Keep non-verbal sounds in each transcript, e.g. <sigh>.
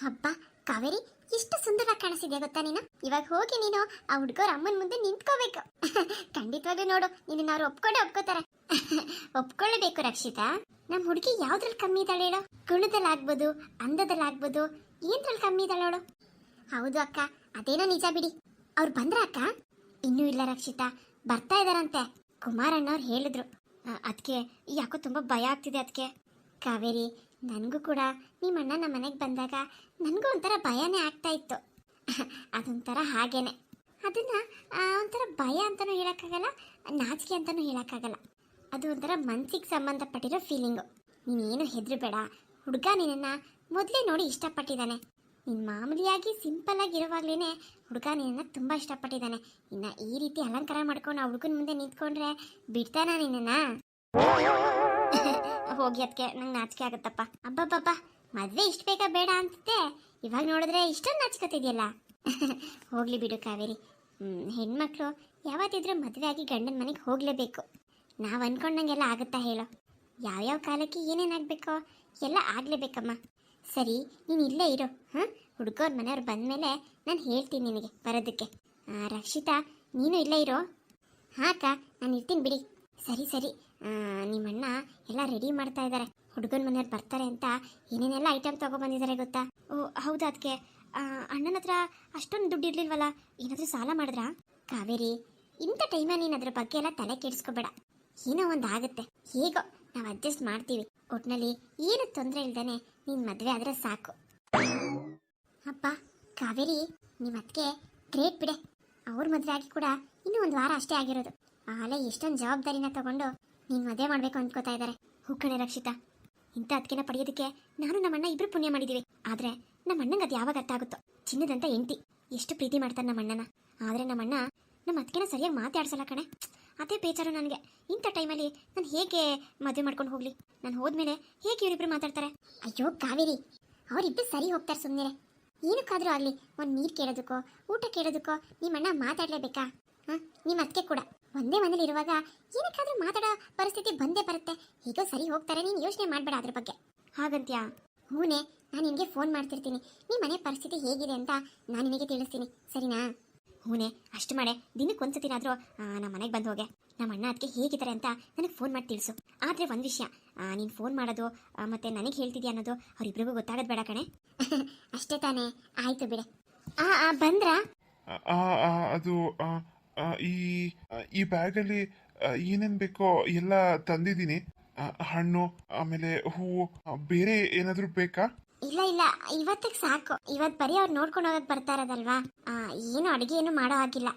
ಹಬ್ಬ ಕಾವೇರಿ ಎಷ್ಟು ಸುಂದರವಾಗಿ ಕಾಣಿಸಿದೆ ಗೊತ್ತಾ ನೀನು? ಇವಾಗ ಹೋಗಿ ನೀನು ಆ ಹುಡುಗರ ಅಮ್ಮನ ಮುಂದೆ ನಿಂತ್ಕೋಬೇಕು. <laughs> ಖಂಡಿತವಾಗ್ಲೂ ನೋಡು ನಿನ್ನ ಅವ್ರು ಒಪ್ಕೊಂಡೆ ಒಪ್ಕೋತಾರೆ. <laughs> ಒಪ್ಕೊಳ್ಳಬೇಕು ರಕ್ಷಿತಾ. ನಮ್ಮ ಹುಡುಗಿ ಯಾವ್ದ್ರಲ್ಲಿ ಕಮ್ಮಿ ಇದ್ದಾಳೆ ಹೇಳೋ? ಗುಣದಲ್ಲಿ ಆಗ್ಬೋದು ಅಂದದಲ್ಲಿ ಆಗ್ಬೋದು ಏನ್ರಲ್ಲಿ ಕಮ್ಮಿ ಇದ್ದಾಳೆ ನೋಡು ಹೌದು ಅಕ್ಕ, ಅದೇನೋ ನಿಜ ಬಿಡಿ. ಅವ್ರು ಬಂದ್ರ ಅಕ್ಕ? ಇನ್ನೂ ಇಲ್ಲ ರಕ್ಷಿತಾ, ಬರ್ತಾ ಇದಾರಂತೆ. ಕುಮಾರಣ್ಣವ್ರು ಹೇಳಿದ್ರು. ಅದಕ್ಕೆ ಯಾಕೋ ತುಂಬಾ ಭಯ ಆಗ್ತಿದೆ ಅದಕ್ಕೆ ಕಾವೇರಿ ನನಗೂ ಕೂಡ. ನಿಮ್ಮ ಅಣ್ಣ ನಮ್ಮ ಮನೆಗೆ ಬಂದಾಗ ನನಗೂ ಒಂಥರ ಭಯನೇ ಆಗ್ತಾ ಇತ್ತು. <laughs> ಅದೊಂಥರ ಹಾಗೇನೆ. ಅದನ್ನ ಒಂಥರ ಭಯ ಅಂತಲೂ ಹೇಳೋಕ್ಕಾಗಲ್ಲ, ನಾಚಿಕೆ ಅಂತಲೂ ಹೇಳೋಕ್ಕಾಗಲ್ಲ. ಅದು ಒಂಥರ ಮನಸ್ಸಿಗೆ ಸಂಬಂಧಪಟ್ಟಿರೋ ಫೀಲಿಂಗು ನೀನೇನು ಹೆದರಬೇಡ. ಹುಡುಗ ನಿನ್ನನ್ನು ಮೊದಲೇ ನೋಡಿ ಇಷ್ಟಪಟ್ಟಿದ್ದಾನೆ. ನೀನು ಮಾಮೂಲಿಯಾಗಿ ಸಿಂಪಲ್ಲಾಗಿರುವಾಗಲೇ ಹುಡುಗ ನಿನ್ನನ್ನು ತುಂಬ ಇಷ್ಟಪಟ್ಟಿದ್ದಾನೆ. ಇನ್ನು ಈ ರೀತಿ ಅಲಂಕಾರ ಮಾಡ್ಕೊಂಡು ಆ ಹುಡುಗನ ಮುಂದೆ ನಿಂತ್ಕೊಂಡ್ರೆ ಬಿಡ್ತಾನ ನಿನ್ನನ್ನು? ಹೋಗಿ ಅದಕ್ಕೆ ನಂಗೆ ನಾಚಿಕೆ ಆಗುತ್ತಪ್ಪ. ಅಬ್ಬಬ್ಬಬ್ಬ, ಮದುವೆ ಇಷ್ಟು ಬೇಗ ಬೇಡ ಅಂತಿದ್ದೆ. ಇವಾಗ ನೋಡಿದ್ರೆ ಇಷ್ಟೊಂದು ನಾಚಿಕತ್ತಿದೆಯಲ್ಲ <laughs> ಹೋಗ್ಲಿ ಬಿಡು ಕಾವೇರಿ. ಹೆಣ್ಮಕ್ಳು ಯಾವತ್ತಿದ್ರೂ ಮದುವೆ ಆಗಿ ಗಂಡನ ಮನೆಗೆ ಹೋಗಲೇಬೇಕು. ನಾವು ಅನ್ಕೊಂಡಂಗೆಲ್ಲ ಆಗುತ್ತಾ ಹೇಳೋ. ಯಾವ್ಯಾವ ಕಾಲಕ್ಕೆ ಏನೇನಾಗಬೇಕೋ ಎಲ್ಲ ಆಗಲೇಬೇಕಮ್ಮ. ಸರಿ, ನೀನು ಇಲ್ಲೇ ಇರು, ಹಾಂ? ಹುಡುಗವ್ರ ಮನೆಯವ್ರು ಬಂದಮೇಲೆ ನಾನು ಹೇಳ್ತೀನಿ ನಿನಗೆ ಬರೋದಕ್ಕೆ. ರಕ್ಷಿತಾ, ನೀನು ಇಲ್ಲೇ ಇರೋ. ಹಾಂ ಅಕ್ಕ ನಾನು ಇರ್ತೀನಿ ಬಿಡಿ. ಸರಿ ಸರಿ. ನಿಮ್ಮಣ್ಣ ಎಲ್ಲ ರೆಡಿ ಮಾಡ್ತಾ ಇದ್ದಾರೆ. ಹುಡುಗನ ಮನೆಯವ್ರು ಬರ್ತಾರೆ ಅಂತ ಏನೇನೆಲ್ಲ ಐಟಮ್ ತಗೊಬಂದಿದ್ದಾರೆ ಗೊತ್ತಾ? ಓ, ಹೌದು ಅದಕ್ಕೆ ಅಣ್ಣನ ಹತ್ರ ಅಷ್ಟೊಂದು ದುಡ್ಡು ಇರಲಿಲ್ವಲ್ಲ? ಏನಾದರೂ ಸಾಲ ಮಾಡಿದ್ರಾ? ಕಾವೇರಿ, ಇಂಥ ಟೈಮಲ್ಲಿ ನೀನು ಅದ್ರ ಬಗ್ಗೆ ಎಲ್ಲ ತಲೆ ಕೆಡಿಸ್ಕೋಬೇಡ. ಏನೋ ಒಂದು ಆಗುತ್ತೆ. ಹೇಗೋ, ನಾವು ಅಡ್ಜಸ್ಟ್ ಮಾಡ್ತೀವಿ. ಒಟ್ನಲ್ಲಿ ಏನು ತೊಂದರೆ ಇಲ್ದಾನೆ ನೀನು ಮದುವೆ ಆದರೆ ಸಾಕು. ಅಪ್ಪ ಕಾವೇರಿ ನಿಮ್ಮ ಅದಕ್ಕೆ ಗ್ರೇಟ್ ಬಿಡೆ. ಅವ್ರ ಮದುವೆ ಆಗಿ ಕೂಡ ಇನ್ನೂ ಒಂದು ವಾರ ಅಷ್ಟೇ ಆಗಿರೋದು. ಆಲೆ ಎಷ್ಟೊಂದು ಜವಾಬ್ದಾರಿನ ತಗೊಂಡು ನೀನು ಮದುವೆ ಮಾಡಬೇಕು ಅಂದ್ಕೋತಾ ಇದ್ದಾರೆ ಹುಕ್ಕಣೆ ರಕ್ಷಿತಾ. ಇಂಥ ಅದಕ್ಕೆನ ಪಡೆಯೋದಕ್ಕೆ ನಾನು ನಮ್ಮಣ್ಣ ಇಬ್ರು ಪುಣ್ಯ ಮಾಡಿದ್ದೀವಿ ಆದರೆ ನಮ್ಮ ಅಣ್ಣಂಗೆ ಅದು ಯಾವಾಗ ಅರ್ಥ ಆಗುತ್ತೋ? ಚಿನ್ನದಂತ ಎಂಟಿ ಎಷ್ಟು ಪ್ರೀತಿ ಮಾಡ್ತಾರೆ ನಮ್ಮ ಅಣ್ಣನ ಆದರೆ ನಮ್ಮಣ್ಣ ನಮ್ಮ ಅದಕ್ಕೆನ ಸರಿಯಾಗಿ ಮಾತಾಡ್ಸಲ್ಲ ಕಣೆ. ಅದೇ ಬೇಜಾರು ನನಗೆ. ಇಂಥ ಟೈಮಲ್ಲಿ ನಾನು ಹೇಗೆ ಮದುವೆ ಮಾಡ್ಕೊಂಡು ಹೋಗ್ಲಿ? ನಾನು ಹೋದ್ಮೇಲೆ ಹೇಗೆ ಇವರಿಬ್ರು ಮಾತಾಡ್ತಾರೆ? ಅಯ್ಯೋ ಕಾವೇರಿ ಅವರಿಬ್ಬರು ಸರಿ ಹೋಗ್ತಾರೆ ಸುಮ್ಮನೆ ಏನಕ್ಕಾದ್ರೂ ಆಗಲಿ, ಒಂದು ನೀರು ಕೇಳೋದಕ್ಕೋ, ಊಟ ಕೇಳೋದಕ್ಕೋ ನಿಮ್ಮಣ್ಣ ಮಾತಾಡಲೇಬೇಕಾ? ಹಾಂ ನಿಮ್ಮ ಅದಕ್ಕೆ ಕೂಡ. ಒಂದೇ ಮನೇಲಿ ಇರುವಾಗ ಏನಕ್ಕಾದ್ರೂ ಮಾತಾಡೋ ಪರಿಸ್ಥಿತಿ ಬಂದೇ ಬರುತ್ತೆ. ಈಗ ಸರಿ ಹೋಗ್ತಾರೆ, ನೀನು ಯೋಚನೆ ಮಾಡಬೇಡ ಅದ್ರ ಬಗ್ಗೆ. ಹಾಗಂತ್ಯಾ? ಹೂನೆ, ನಾನು ನಿನಗೆ ಫೋನ್ ಮಾಡ್ತಿರ್ತೀನಿ. ನಿಮ್ಮ ಮನೆ ಪರಿಸ್ಥಿತಿ ಹೇಗಿದೆ ಅಂತ ನಾನು ನಿನಗೆ ತಿಳಿಸ್ತೀನಿ. ಸರಿನಾ? ಹೂನೆ, ಅಷ್ಟು ಮಾಡೆ. ದಿನಕ್ಕೆ ಒಂದ್ಸತಿನಾದರೂ ನಮ್ಮ ಮನೆಗೆ ಬಂದು ಹೋಗೆ. ನಮ್ಮ ಅಣ್ಣ ಅದಕ್ಕೆ ಹೇಗಿದ್ದಾರೆ ಅಂತ ನನಗೆ ಫೋನ್ ಮಾಡಿ ತಿಳಿಸು. ಆದರೆ ಒಂದು ವಿಷಯ ನೀನು ಫೋನ್ ಮಾಡೋದು ಮತ್ತು ನನಗೆ ಹೇಳ್ತಿದ್ಯಾ ಅನ್ನೋದು ಅವರಿಬ್ರಿಗೂ ಗೊತ್ತಾಗೋದು ಬೇಡ ಕಣೆ. <laughs> ಅಷ್ಟೇ ತಾನೇ. ಆಯಿತು ಬಿಡೆ. ಆ ಬಂದ್ರಾ? ಅದು ಈ ಈ ಬ್ಯಾಗಲ್ಲಿ ಏನೇನು ಬೇಕೋ ಎಲ್ಲ ತಂದಿದ್ದೀನಿ. ಹಣ್ಣು ಆಮೇಲೆ ಹೂವು ಬೇರೆ ಏನಾದರೂ ಬೇಕಾ? ಇಲ್ಲ ಇಲ್ಲ. ಇವತ್ತಿಗೆ ಸಾಕು. ಇವತ್ ಬರೀ ಅವ್ರು ನೋಡ್ಕೊಂಡು ಹೋಗಕ್ ಬರ್ತಾ ಇರೋದಲ್ವಾ? ಏನು ಅಡುಗೆ ಏನು ಮಾಡೋ ಹಾಗಿಲ್ಲ.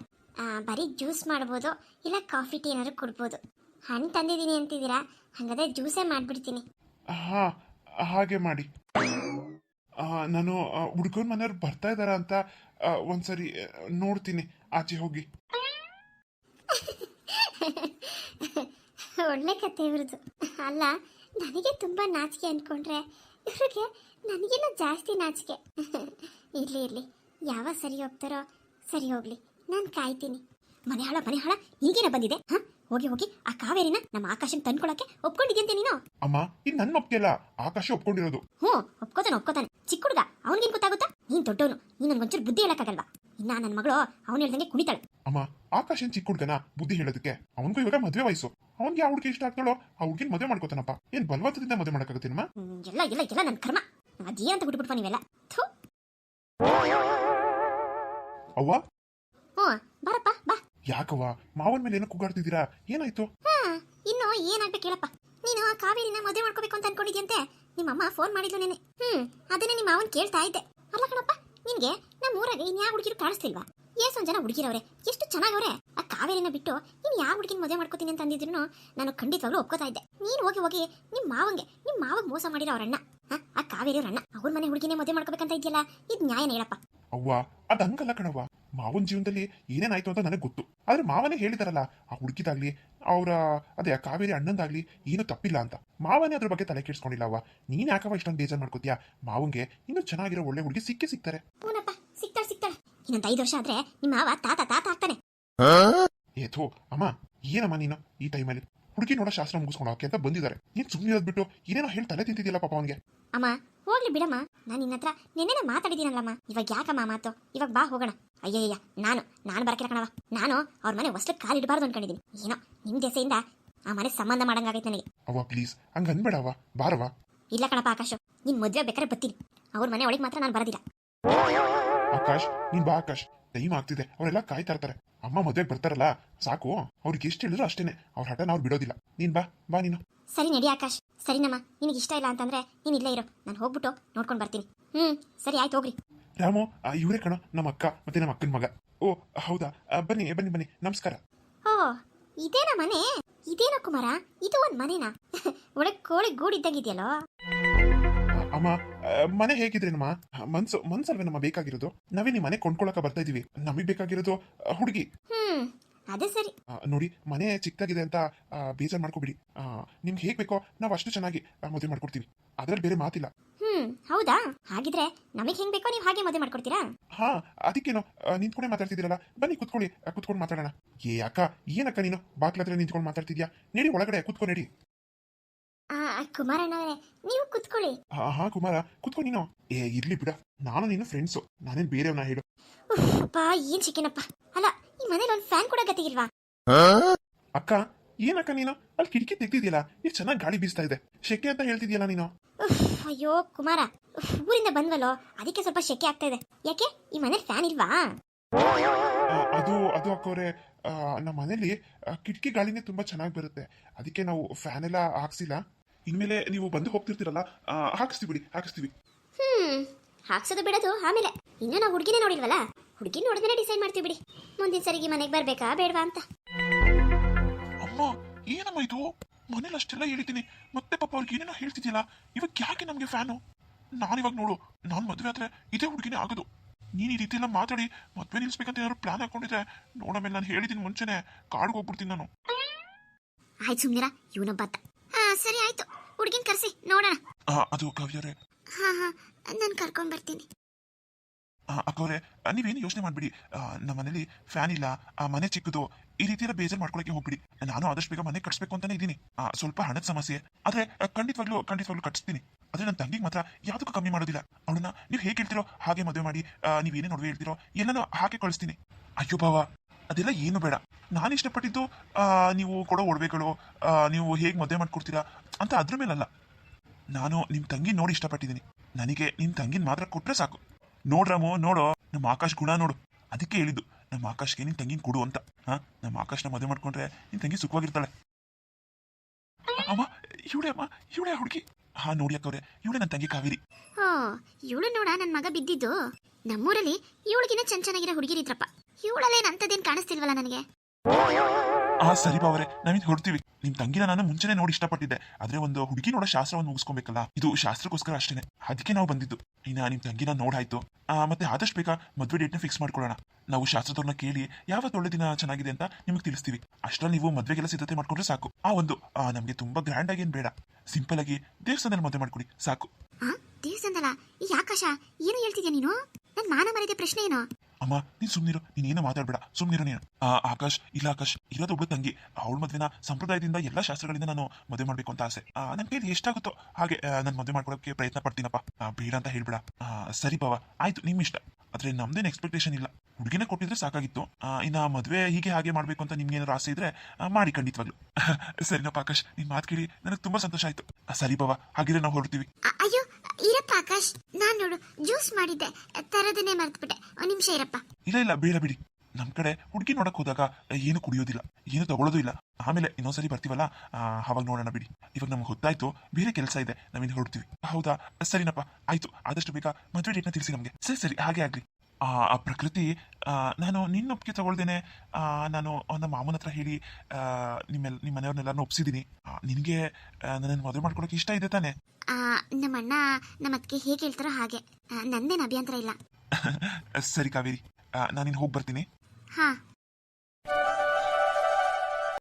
ಬರೀ ಜ್ಯೂಸ್ ಮಾಡ್ಬೋದು ಇಲ್ಲ ಕಾಫಿ ಟೀ ಏನಾದ್ರು ಕುಡ್ಬೋದು. ಹಣ್ಣು ತಂದಿದ್ದೀನಿ ಅಂತಿದ್ದೀರಾ? ಹಾಗಾದ್ರೆ ಜ್ಯೂಸೇ ಮಾಡ್ಬಿಡ್ತೀನಿ. ಹಾ ಹಾಗೆ ಮಾಡಿ. ನಾನು ಹುಡ್ಗನ ಮನೆಯವ್ರು ಬರ್ತಾ ಇದ್ದಾರಾ ಅಂತ ಒಂದ್ಸರಿ ನೋಡ್ತೀನಿ. ಆಚೆ ಹೋಗಿ. <laughs> ಒಳ್ಳೆ ಕತೆ ಇವ್ರದ್ದು. ಅಲ್ಲ, ನನಗೆ ತುಂಬಾ ನಾಚಿಕೆ ಅನ್ಕೊಂಡ್ರೆ ಇವ್ರಿಗೆ ನನಗಿನ್ನ ಜಾಸ್ತಿ ನಾಚಿಕೆ. <laughs> ಇರ್ಲಿ ಇರ್ಲಿ. ಯಾವ ಸರಿ ಹೋಗ್ತಾರೋ ಸರಿ ಹೋಗ್ಲಿ. ನಾನು ಕಾಯ್ತೀನಿ. ಮನೆ ಹಾಳ ಮನೆ ಹಾಳ. ಈಗೇನ ಬಂದಿದೆ, ಹ? ಹೋಗಿ ಹೋಗಿ ಆ ಕಾವೇರಿನ ನಮ್ಮ ಆಕಾಶನ್ ತಂದ್ಕೊಳಕ್ಕೆ ಒಪ್ಕೊಂಡಿದ್ಯಂತೆ ನೀನು? ಅಮ್ಮ ಇದು ನನ್ನ ಒಪ್ಪಿಗೆಲ್ಲ ಆಕಾಶ ಒಪ್ಕೊಂಡಿರೋದು. ಹ್ಞೂ ಒಪ್ಕೋತಾನೆ ಒಪ್ಕೋತಾನೆ. ಚಿಕ್ಕ ಹುಡುಗ ಅವನಿಗೇನು ಗೊತ್ತಾಗುತ್ತಾ? ನೀನ್ ದೊಡ್ಡವನು ನೀನ್ ನನ್ಗೊಂಚೂರು ಬುದ್ಧಿ ಹೇಳಕ್ಕಾಗಲ್ವಾ? ಇನ್ನ ನನ್ನ ಮಗಳು ಅವನು ಹೇಳ್ದಂಗೆ ಕುಣಿತಾಳೆ. ಅಮ್ಮ ಆಕಾಶನ್ ಚಿಕ್ಕ ಹುಡುಗನ ಬುದ್ಧಿ ಹೇಳೋದಕ್ಕೆ ಅವನಿಗೂ ಇವಾಗ ಮದುವೆ ವಯಸ್ಸು. ಅವನ್ಗೆ ಆ ಹುಡುಗಿ ಇಷ್ಟ ಆಗ್ತಾಳೋ ಆ ಹುಡುಗಿನ ಮದುವೆ ಮಾಡ್ಕೋತಾನಪ್ಪ. ಏನ್ ಬಲವತ್ತದಿಂದ ಮದುವೆ ಮಾಡಕ್ಕಾಗತ್ತೇನಮ್ಮ ಎಲ್ಲ ಎಲ್ಲ ಎಲ್ಲ ನನ್ನ ಕರ್ಮ. ಅದೇನಂತ ಬಿಟ್ಬಿಟ್ಪ ನೀವೆಲ್ಲ. ಥು. ಅವ್ವ? ಹ್ಞೂ ಬಾರಪ್ಪ ಬಾ. ಯಾಕವ್ವ? ಮಾವನ ಮೇಲೆ ಏನೋ ಕೂಗಾಡ್ತಿದ್ದೀರಾ? ಏನಾಯ್ತು? ಹಾ ಇನ್ನು ಏನಾಗ್ಬೇಕು ಹೇಳಪ್ಪ ನೀನು ಆ ಕಾವೇರಿನ ಮದುವೆ ಮಾಡ್ಕೋಬೇಕು ಅಂತ ಅನ್ಕೊಂಡಿದ್ಯಂತೆ? ನಿಮ್ಮಮ್ಮ ಫೋನ್ ಮಾಡಿದ್ಲು ನೆನೆ ಹ್ಮ್ ಅದನ್ನೇ ನಿಮ್ಮ ಮಾವನ್ ಕೇಳ್ತಾ ಇದ್ದೆ. ಅಲ್ಲ ಕಣಪ್ಪ ನಿನ್ಗೆ ನಮ್ಮ ಊರಾಗ ಇನ್ಯಾವ ಹುಡುಗಿರು ಕಾಣಿಸ್ತಿಲ್ವಾ? ಎಷ್ಟೊಂದ್ ಜನ ಹುಡುಗಿರವ್ರೆ ಎಷ್ಟು ಚೆನ್ನಾಗವ್ರೆ. ಆ ಕಾವೇರಿನ ಬಿಟ್ಟು ನೀನ್ ಯಾವ ಹುಡುಗಿನ ಮದುವೆ ಮಾಡ್ಕೋತೀನಿ ಅಂತ ಅಂದಿದ್ರು ನಾನು ಖಂಡಿತವಾಗ್ಲೂ ಒಪ್ಕೋತಾ ಇದ್ದೆ. ನೀನ್ ಹೋಗಿ ಹೋಗಿ ನಿಮ್ಮ ಮಾವಂಗೆ ನಿಮ್ಮ ಮಾವಾಗ ಮೋಸ ಮಾಡಿರೋ ಅವ್ರಣ್ಣ. ಆ, ಆ ಕಾವೇರಿ ಅವ್ರಣ್ಣ ಅವ್ರ ಮನೆ ಹುಡುಗಿನೇ ಮದುವೆ ಮಾಡ್ಕೋಬೇಕಂತ ಇದೆಯಲ್ಲ? ಇದು ನ್ಯಾಯನೇ ಹೇಳಪ್ಪ. ಅವ್ವ ಅದ್ ಹಂಗಲ್ಲ ಕಣವ್ವ. ಮಾವನ್ ಜೀವನದಲ್ಲಿ ಏನೇನಾಯ್ತು ಅಂತ ನನಗೆ ಗೊತ್ತು. ಆದ್ರೆ ಮಾವನೇ ಹೇಳಿದಾರಲ್ಲ ಆ ಹುಡುಗಿದಾಗ್ಲಿ ಅವರ ಅದೇ ಆ ಕಾವೇರಿ ಅಣ್ಣಂದಾಗ್ಲಿ ಏನು ತಪ್ಪಿಲ್ಲ ಅಂತ. ಮಾವನೇ ಅದ್ರ ಬಗ್ಗೆ ತಲೆ ಕೆಡ್ಸ್ಕೊಂಡಿಲ್ಲ ಅವ್ವ ನೀನ್ ಯಾಕವ ಇಷ್ಟೊಂದು ಬೇಜಾರ್ ಮಾಡ್ಕೋತೀಯ? ಮಾವಂಗೆ ಇನ್ನೂ ಚೆನ್ನಾಗಿರೋ ಒಳ್ಳೆ ಹುಡುಗಿ ಸಿಕ್ಕಿ ಸಿಗ್ತಾರೆ. ಹೂನಪ್ಪ ಸಿಗ್ತಾಳೆ ಸಿಗ್ತಾಳೆ. ಇನ್ನೊಂದು ಐದು ವರ್ಷ ಆದ್ರೆ ನಿಮ್ಮ ಮಾವ ತಾತ ತಾತ ಆಗ್ತಾನೆ. ಏ ಥೋ ಅಮ್ಮ ಏನಮ್ಮ ನೀನು ಈ ಟೈಮಲ್ಲಿ? ಹುಡುಗಿ ನೋಡೋ ಶಾಸ್ತ್ರ ಮುಗಿಸ್ಕೊಂಡು ಅಂತ ಬಂದಿದ್ದಾರೆ. ನೀನ್ ಸುಮ್ಮನೆ ಬಿಟ್ಟು ಏನೇನೋ ಹೇಳಿ ತಲೆ ತಿಂತಿದ್ದಿಲ್ಲ ಪಾಪ ಅವನಿಗೆ ಅಮ್ಮ ಹೋಗ್ಲಿ ಬಿಡಮ್ಮ. ನಾನು ನಿನ್ನ ಹತ್ರ ನಿನ್ನೆನೆ ಮಾತಾಡಿದ್ದೀನಲ್ಲಮ್ಮ. ಇವಾಗ ಯಾಕಮ್ಮ ಮಾತು? ಇವಾಗ ಬಾ ಹೋಗೋಣ. ಅಯ್ಯಯ್ಯ ನಾನು ನಾನು ಬರಕಿರ ಕಣವ ನಾನು ಅವ್ರ ಮನೆ ಹೊಸ್ಲು ಕಾಲಿಡಬಾರ್ದು ಅನ್ಕೊಂಡಿದ್ದೀನಿ. ಏನೋ ನಿಮ್ ದೆಸೆಯಿಂದ ಆ ಮನೆ ಸಂಬಂಧ ಮಾಡಂಗಾಗೈತೆ ನನಗೆ. ಅವ್ವ ಪ್ಲೀಸ್ ಹಂಗ ಅನ್ಬೇಡವ ಬಾರವ ಇಲ್ಲ ಕಣಪ್ಪ ಆಕಾಶ್ ನಿನ್ ಮದ್ವೆ ಬೇಕಾದ್ರೆ ಬರ್ತೀನಿ. ಅವ್ರ ಮನೆ ಒಳಗೆ ಮಾತ್ರ ನಾನು ಬರೋದಿಲ್ಲ. ಆಕಾಶ್ ನೀನ್ ಬಾ ಆಕಾಶ್. ಟೈಮ್ ಆಗ್ತಿದೆ ಅವರೆಲ್ಲ ಕಾಯ್ತಾ ಇರ್ತಾರೆ. ಅಮ್ಮ ಮದ್ವೆಗೆ ಬರ್ತಾರಲ್ಲ ಸಾಕು. ಅವ್ರಿಗೆ ಎಷ್ಟು ಹೇಳಿದ್ರು ಅಷ್ಟೇನೆ. ಅವ್ರ ಹಠನ ಅವ್ರು ಬಿಡೋದಿಲ್ಲ. ನೀನ್ ಬಾ ಬಾ ನೀನು. ಸರಿ ನಡಿ ಆಕಾಶ್. ಸರಿನಮ್ಮ ನಿನಗೆ ಇಷ್ಟ ಇಲ್ಲ ಅಂತಂದ್ರೆ ನೀನ್ ಇಲ್ಲೇ ಇರೋ. ನಾನು ಹೋಗ್ಬಿಟ್ಟು ನೋಡ್ಕೊಂಡು ಬರ್ತೀನಿ. ಹ್ಮ್ ಸರಿ ಆಯ್ತು ಹೋಗ್ರಿ. ರಾಮು ಇವರೇ ಕಣೋ ನಮ್ಮ ಅಕ್ಕ ಮತ್ತೆ ನಮ್ಮ ಅಕ್ಕನ ಮಗ. ಓ ಹೌದಾ? ಬನ್ನಿ ಬನ್ನಿ ಬನ್ನಿ ನಮಸ್ಕಾರ. ಓ ಇದೇನ ಮನೆ? ಇದೇನ ಕುಮಾರ? ಇದು ಒಂದ್ ಮನೆನಾ? <laughs> ಒಳಗ್ ಕೋಳಿ ಗೂಡಿದ್ದಂಗಿದೆಯಲ್ಲೋ? ಅಮ್ಮ ಮನೆ ಹೇಗಿದ್ರೇನಮ್ಮ ಮನ್ಸು ಮನ್ಸಲ್ವೇ ನಮ್ಮ ಬೇಕಾಗಿರೋದು? ನಾವೇ ನಿಮ್ಮ ಮನೆ ಕೊಂಡ್ಕೊಳಕ ಬರ್ತಾ ಇದೀವಿ. ನಮಗೆ ಬೇಕಾಗಿರೋದು ಹುಡುಗಿ. ಹ್ಮ್ ಅದೇ ಸರಿ. ಆ, ನೋಡಿ ಮನೆ ಚಿಕ್ಕದಾಗಿದೆ ಅಂತ ಆ, ಬೇಜಾರ್ ಮಾಡ್ಕೋಬಿಡಿ. ಆ, ನಿಮ್ಗೆ ಹೇಗ್ ಬೇಕೋ ನಾವು ಅಷ್ಟು ಚೆನ್ನಾಗಿ ಆ, ಮದುವೆ ಮಾಡ್ಕೊಡ್ತೀವಿ. ಅದ್ರಲ್ಲಿ ಬೇರೆ ಮಾತಿಲ್ಲ. ಹ್ಮ್ ಹೌದಾ? ಹಾಗಿದ್ರೆ ನಮಗೆ ಹೆಂಗ್ ಬೇಕೋ ನೀವು ಹಾಗೆ ಮದುವೆ ಮಾಡ್ಕೊಡ್ತೀರಾ? ಹಾ ಅದಕ್ಕೇನು ನಿಂತ್ಕೊಂಡೆ ನಿಂತ್ಕೊಂಡೇ ಮಾತಾಡ್ತಿದ್ದೀರಲ್ಲ ಬನ್ನಿ ಕುತ್ಕೊಳ್ಳಿ ಕುತ್ಕೊಂಡು ಮಾತಾಡೋಣ. ಏ ಅಕ್ಕ ಏನಕ್ಕ ನೀನು? ಬಾಕ್ಲ ಹತ್ರ ನಿಂತ್ಕೊಂಡು ಮಾತಾಡ್ತಿದ್ಯಾ? ನೀಡಿ ಒಳಗಡೆ ಕುತ್ಕೊ ನೀಡಿ. ಆ, ಕುಮಾರಣ್ಣವರೇ ನೀವು ಕುತ್ಕೊಳ್ಳಿ. ಹಾ ಹಾ ಕುಮಾರ ಕುತ್ಕೊ ನೀನು. ಏ ಇರ್ಲಿ ಬಿಡ. ನಾನು ನೀನು ಫ್ರೆಂಡ್ಸು ನಾನೇನ್ ಬೇರೆಯವನ್ನ ಹೇಳು. ಅಪ್ಪ ಏನ್ ಚಿಕ್ಕನಪ್ಪ. ಅಲ್ಲ ಈ ಮನೇಲಿ ಒಂದು ಫ್ಯಾನ್ ಕೂಡ ಗತಿಗಿಲ್ವಾ ಅಕ್ಕ ಏನಕ್ಕ ನೀನು? ಅಲ್ಲಿ ಕಿಟಕಿ ತೆಗ್ದಿದ್ಯಲ್ಲ ಎಷ್ಟು ಚೆನ್ನಾಗಿ ಗಾಳಿ ಬೀಸ್ತಾ ಇದೆ. ಶೆಕೆ ಅಂತ ಹೇಳ್ತಿದ್ಯಲ್ಲ ನೀನು? ಉಫ್, ಅಯ್ಯೋ ಕುಮಾರ. ಉಫ್, ಊರಿಂದ ಬಂದ್ವಲ್ಲೋ ಅದಕ್ಕೆ ಸ್ವಲ್ಪ ಶೆಕೆ ಆಗ್ತಾ ಇದೆ. ಯಾಕೆ? ಈ ಮನೇಲಿ ಫ್ಯಾನ್ ಇಲ್ವಾ? ಆ, ಅದು ಅದು ಅಕ್ಕವ್ರೆ ಆ, ನಮ್ಮ ಮನೇಲಿ ಆ, ಕಿಟಕಿ ಗಾಳಿನೇ ತುಂಬಾ ಚೆನ್ನಾಗಿ ಬರುತ್ತೆ. ಅದಕ್ಕೆ ನಾವು ಫ್ಯಾನ್ ಎಲ್ಲ ಹಾಕ್ಸಿಲ್ಲ. ಇನ್ಮೇಲೆ ನೀವು ಬಂದು ಹೋಗ್ತಿರ್ತೀರಲ್ಲ ಆ, ಹಾಕಿಸ್ತೀವಿ ಬಿಡಿ ಹಾಕಿಸ್ತೀವಿ. ಹ್ಮ್ ಹಾಕ್ಸೋದು ಬಿಡೋದು ಆಮೇಲೆ. ಇನ್ನೂ ನಾವು ಹುಡುಗಿನೇ ನೋಡಿಲ್ವಲ್ಲ? ಹುಡುಗಿ ನೋಡಿದ್ರೆ ಡಿಸೈಡ್ ಮಾಡ್ತೀವಿ ಬಿಡಿ. ಮುಂದಿನ ಸರಿಗೆ ಮನೆಗೆ ಬರ್ಬೇಕಾ ಬೇಡವಾ ಅಂತ. ಏನಮ್ಮ ಇದು? ಮನೇಲಿ ಅಷ್ಟೆಲ್ಲ ಹೇಳಿದ್ದೀನಿ. ಮತ್ತೆ ಪಾಪ ಅವ್ರಿಗೆ ಏನೇನೋ ಹೇಳ್ತಿದ್ಯಲ್ಲ ಇವಾಗ ಯಾಕೆ ನಮಗೆ ಫ್ಯಾನು? ನಾನಿವಾಗ ನೋಡು ನಾನು ಮದುವೆ ಆದ್ರೆ ಇದೇ ಹುಡುಗಿನೇ ಆಗೋದು. ನೀನು ಈ ರೀತಿ ಎಲ್ಲ ಮಾತಾಡಿ ಮದುವೆ ನಿಲ್ಸ್ಬೇಕಂತ ಏನಾದ್ರು ಪ್ಲಾನ್ ಹಾಕೊಂಡಿದ್ರೆ ನೋಡಮೇಲೆ ನಾನು ಹೇಳಿದ್ದೀನಿ ಮುಂಚೆನೆ ಕಾಡ್ಗೆ ಹೋಗ್ಬಿಡ್ತೀನಿ ನಾನು. ಆಯ್ತು ಸುಮ್ನಿರ ಇವನ ಬಾತ ಹಾ ಸರಿ ಆಯ್ತು. ಹುಡುಗಿನ ಕರ್ಸಿ ನೋಡೋಣ. ಅದು ಕವಿಯರೇ. ಹಾ ಹಾ ನಾನು ಕರ್ಕೊಂಡ್ ಬರ್ತೀನಿ. ಅಕ್ಕವ್ರೆ, ನೀವೇನು ಯೋಚನೆ ಮಾಡ್ಬಿಡಿ. ನಮ್ಮ ಮನೇಲಿ ಫ್ಯಾನ್ ಇಲ್ಲ, ಆ, ಮನೆ ಚಿಕ್ಕದು, ಈ ರೀತಿ ಎಲ್ಲ ಬೇಜಾರು ಮಾಡ್ಕೊಳಕ್ಕೆ ಹೋಗ್ಬಿಡಿ. ನಾನು ಆದಷ್ಟು ಬೇಗ ಮನೆ ಕಟ್ಸ್ಬೇಕು ಅಂತಾನೆ ಇದ್ದೀನಿ. ಸ್ವಲ್ಪ ಹಣದ ಸಮಸ್ಯೆ. ಆದ್ರೆ ಖಂಡಿತವಾಗ್ಲೂ ಖಂಡಿತವಾಗ್ಲೂ ಕಟ್ಸ್ತೀನಿ. ಆದ್ರೆ ನನ್ನ ತಂಗಿಗೆ ಮಾತ್ರ ಯಾವುದಕ್ಕೂ ಕಮ್ಮಿ ಮಾಡೋದಿಲ್ಲ. ಅವಳನ್ನ ನೀವು ಹೇಗೆ ಹೇಳ್ತಿರೋ ಹಾಗೆ ಮದುವೆ ಮಾಡಿ ನೀವೇನೇ ನಡುವೆ ಹೇಳ್ತಿರೋ ಎಲ್ಲನೂ ಹಾಕಿ ಕಳಿಸ್ತೀನಿ. ಅಯ್ಯೋ ಭಾವ, ಅದೆಲ್ಲ ಏನು ಬೇಡ. ನಾನು ಇಷ್ಟಪಟ್ಟಿದ್ದು ನೀವು ಕೊಡೋ ಒಡವೆಗಳು ನೀವು ಹೇಗೆ ಮದುವೆ ಮಾಡ್ಕೊಡ್ತೀರಾ ಅಂತ ಅದ್ರ ಮೇಲಲ್ಲ. ನಾನು ನಿಮ್ಮ ತಂಗಿ ನೋಡಿ ಇಷ್ಟಪಟ್ಟಿದ್ದೀನಿ. ನನಗೆ ನಿಮ್ಮ ತಂಗಿನ ಮಾತ್ರ ಕೊಟ್ರೆ ಸಾಕು. ನೋಡ್ರಮು ನೋಡೋ. ನಮ್ಮ ಆಕಾಶ್ ಗುಣ ನೋಡು. ಅದಕ್ಕೆ ಹೇಳಿದ್ದು ನಮ್ಮ ಆಕಾಶ್ಗೆ ನಿನ್ ತಂಗಿನ ಕೊಡು ಅಂತ. ಹಾ ನಮ್ಮ ಆಕಾಶ್ನ ಮದುವೆ ಮಾಡ್ಕೊಂಡ್ರೆ ನಿನ್ ತಂಗಿ ಸುಖವಾಗಿರ್ತಾಳೆ. ಅಮ್ಮ ಇವಳೆ ಅಮ್ಮ ಇವಳೆ ಹುಡುಗಿ. ಹಾ ನೋಡಿ ಅಕ್ಕವ್ರೆ ಇವಳೆ ನನ್ನ ತಂಗಿ ಕಾವೇರಿ. ಓ ಇವಳು ನೋಡ ನನ್ನ ಮಗ ಬಿದ್ದಿದ್ದು. ನಮ್ಮೂರಲ್ಲಿ ಇವಳಿಗಿನ ಚೆನ್ನ ಚೆನ್ನಾಗಿರೋ ಹುಡುಗಿರಿದ್ರಪ್ಪ. ಇವಳಲ್ಲೇನು ಅಂಥದ್ದೇನು ಕಾಣಿಸ್ತಿಲ್ವಲ್ಲ ನನಗೆ? ಆ ಸರಿ ಬಾವರೆ ನಾವಿದ್ ಹೊಡ್ತೀವಿ ನಿಮ್ ತಂಗಿನ ನಾನು ಮುಂಚೆನೆ ನೋಡಿ ಇಷ್ಟಪಟ್ಟಿದ್ದೆ. ಆದ್ರೆ ಒಂದು ಹುಡುಗಿ ನೋಡೋ ಶಾಸ್ತ್ರವನ್ನು ಮುಗಿಸ್ಕೊಬೇಕಲ್ಲ? ಇದು ಶಾಸ್ತ್ರಕ್ಕೋಸ್ಕರ ಅಷ್ಟೇನೆ. ಅದಕ್ಕೆ ನಾವು ಬಂದಿದ್ದು. ಇನ್ನ ನಿಮ್ ತಂಗಿನ ನೋಡಾಯ್ತು. ಆ, ಮತ್ತೆ ಆದಷ್ಟು ಬೇಗ ಮದ್ವೆ ಡೇಟ್ನ ಫಿಕ್ಸ್ ಮಾಡ್ಕೊಳ್ಳೋಣ. ನಾವು ಶಾಸ್ತ್ರದವ್ರನ್ನ ಕೇಳಿ ಯಾವ ಒಳ್ಳೆ ದಿನ ಚೆನ್ನಾಗಿದೆ ಅಂತ ನಿಮಗೆ ತಿಳಿಸ್ತೀವಿ. ಅಷ್ಟ್ರಲ್ಲಿ ನೀವು ಮದ್ವೆಗೆಲ್ಲ ಸಿದ್ಧತೆ ಮಾಡ್ಕೊಂಡ್ರೆ ಸಾಕು. ಆ ಒಂದು ನಮ್ಗೆ ತುಂಬಾ ಗ್ರ್ಯಾಂಡ್ ಆಗಿ ಬೇಡ. ಸಿಂಪಲ್ ಆಗಿ ದೇವಸ್ಥಾನದಲ್ಲಿ ಮದ್ವೆ ಮಾಡ್ಕೊಡಿ. ಸಾಕು. ದೇವಸ್ಥಾನದಲ್ಲ? ಈ ಆಕಾಶ ಏನು ಹೇಳ್ತಿದ್ಯಾ ನೀನು? ನನ್ನ ಮಾನ ಪ್ರಶ್ನೆ ಏನು? ಅಮ್ಮ, ನೀನ್ ಸುಮ್ನಿರು, ನೀನ್ ಏನೋ ಮಾತಾಡ್ಬೇಡ, ಸುಮ್ನಿರು ನೀನು. ಆಕಾಶ್, ಇಲ್ಲ ಆಕಾಶ್, ಇರೋದು ಒಬ್ಳು ತಂಗಿ. ಅವಳ ಮದ್ವೆನ ಸಂಪ್ರದಾಯದಿಂದ ಎಲ್ಲಾ ಶಾಸ್ತ್ರಗಳಿಂದ ನಾನು ಮದುವೆ ಮಾಡ್ಬೇಕು ಅಂತ ಆಸೆ. ನನ್ ಕೈಲಿ ಎಷ್ಟಾಗುತ್ತೋ ಹಾಗೆ ನಾನು ಮದುವೆ ಮಾಡ್ಕೊಳಕ್ಕೆ ಪ್ರಯತ್ನ ಪಡ್ತೀನಪ್ಪ. ಬೇಡ ಅಂತ ಹೇಳ್ಬೇಡ. ಸರಿ ಬಾವ ಆಯ್ತು ನಿಮ್ ಇಷ್ಟ ಆದ್ರೆ ನಮ್ದೇನು ಎಕ್ಸ್ಪೆಕ್ಟೇಷನ್ ಇಲ್ಲ. ಹುಡುಗಿನ ಕೊಟ್ಟಿದ್ರೆ ಸಾಕಾಗಿತ್ತು. ಇನ್ನ ಮದ್ವೆ ಹೀಗೆ ಹಾಗೆ ಮಾಡ್ಬೇಕು ಅಂತ ನಿಮ್ಗೆ ಏನಾದ್ರು ಆಸೆ ಇದ್ರೆ ಮಾಡಿ ಖಂಡಿತವಾಗ್ಲು. <laughs> ಸರಿನಪ್ಪ ಆಕಾಶ್ ನಿಮ್ ಮಾತು ಕೇಳಿ, ನನಗೆ ತುಂಬಾ ಸಂತೋಷ ಆಯ್ತು. ಸರಿ ಬಾವ ಹಾಗಿದ್ರೆ ನಾವು ಹೊರಡ್ತೀವಿ. ಅಯ್ಯೋ ಇರಪ್ಪ ಆಕಾಶ್, ನಾನ್ ನೋಡು, ಜ್ಯೂಸ್ ಮಾಡಿದ್ದೆ. ತರದನ್ನೇ ಮರ್ತ್ಬಿಟ್ಟೆ. ಒಂದ್ ನಿಮಿಷ ಇರಪ್ಪ. ಇಲ್ಲ ಇಲ್ಲ, ಬೇಡ, ಬಿಡಿ. ನಮ್ ಕಡೆ ಹುಡುಗಿ ನೋಡಕ್ ಹೋದಾಗ ಏನು ಕುಡಿಯೋದಿಲ್ಲ, ಏನು ತಗೊಳ್ಳೋದು ಇಲ್ಲ. ಆಮೇಲೆ ಇನ್ನೊಂದ್ಸರಿ ಬರ್ತೀವಲ್ಲ? ಅವಾಗ ನೋಡೋಣ ಬಿಡಿ. ಇವಾಗ ನಮ್ಗೆ ಗೊತ್ತಾಯ್ತು, ಬೇರೆ ಕೆಲಸ ಇದೆ ನಾವಿನ್ನು ಹೊರಡ್ತೀವಿ. ಹೌದಾ? ಸರಿನಪ್ಪ, ಆಯ್ತು. ಆದಷ್ಟು ಬೇಗ ಮದುವೆ ಡೇಟ್ನ ತಿಳಿಸಿ ನಮ್ಗೆ. ಸರಿ ಸರಿ, ಹಾಗೆ ಆಗ್ಲಿ. ಆ ಆ ಪ್ರಕೃತಿ ನಾನು ನಿನ್ನ ಒಪ್ಪಿಗೆ ತಗೊಳ್ದೇನೆ ನಾನು ನಮ್ಮ ಮಾಮನ ಹತ್ರ ಹೇಳಿ ನಿಮ್ಮೆಲ್ಲ ನಿಮ್ಮೆಲ್ ನಿಮ್ಮ ಮನೆಯವ್ರನ್ನೆಲ್ಲರನ್ನೂ ಒಪ್ಸಿದ್ದೀನಿ ನಿನಗೆ ನನ್ನನ್ನು ಮದುವೆ ಮಾಡ್ಕೊಳಕ್ಕೆ ಇಷ್ಟ ಇದೆ ತಾನೆ? ನಮ್ಮಣ್ಣ ನಮ್ಮ ಅಣ್ಣ ನಮ್ಮ ಅದಕ್ಕೆ ಹೇಗೆ ಹೇಳ್ತಾರೋ ಹಾಗೆ. ನಂದೇನು ಅಭ್ಯಂತರ ಇಲ್ಲ. <laughs> ಸರಿ ಕಾವೇರಿ. ನಾನಿನ್ ಹೋಗಿ ಬರ್ತೀನಿ. ಹಾ.